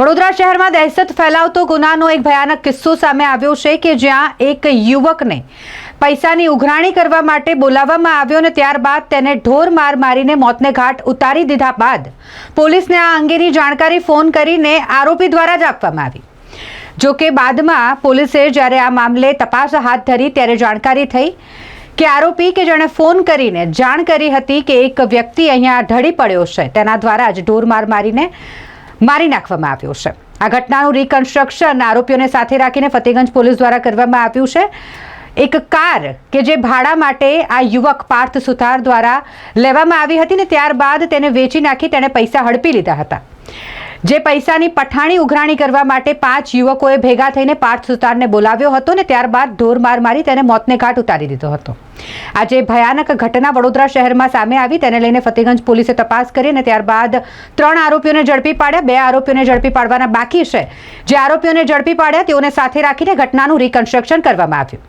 વડોદરા શહેરમાં દહેશત ફેલાવતો ગુનાનો એક ભયાનક કિસ્સો સામે આવ્યો છે કે જ્યાં એક યુવકને પૈસાની ઉઘરાણી કરવા માટે બોલાવવામાં આવ્યો અને ત્યારબાદ તેને ઢોર માર મારીને મોતને ઘાટ ઉતારી દીધા બાદ પોલીસને આ અંગેની જાણકારી ફોન કરીને આરોપી દ્વારા જ આપવામાં આવી. જો કે બાદમાં પોલીસે જ્યારે આ મામલે તપાસ હાથ ધરી ત્યારે જાણકારી થઈ કે આરોપી કે જેણે ફોન કરીને જાણ કરી હતી કે એક વ્યક્તિ અહીંયા ઢળી પડ્યો છે. તેના દ્વારા જ ઢોર માર મારીને મારી નાખવામાં આવ્યો છે. આ ઘટનાનું રિકન્સ્ટ્રક્શન આરોપીઓને સાથે રાખીને ફતેગંજ પોલીસ દ્વારા કરવામાં આવ્યું છે. એક કાર કે જે ભાડા માટે આ યુવક પાર્થ સુથાર દ્વારા લેવામાં આવી હતી ને ત્યારબાદ તેને વેચી નાખી તેણે પૈસા હડપી લીધા હતા. જે પૈસાની પઠાણી ઉઘરાણી કરવા માટે પાંચ યુવકોએ ભેગા થઈને પાર્થ સુતારને બોલાવ્યો હતો ને ત્યારબાદ ઢોર માર મારી તેને મોતને ઘાટ ઉતારી દીધો હતો. આજે ભયાનક ઘટના વડોદરા શહેરમાં સામે આવી, તેને લઈને ફતેગંજ પોલીસે તપાસ કરી અને ત્યારબાદ ત્રણ આરોપીઓને ઝડપી પાડ્યા. બે આરોપીઓને ઝડપી પાડવાના બાકી છે. જે આરોપીઓને ઝડપી પાડ્યા, તેઓને સાથે રાખીને ઘટનાનું રિકન્સ્ટ્રક્શન કરવામાં આવ્યું.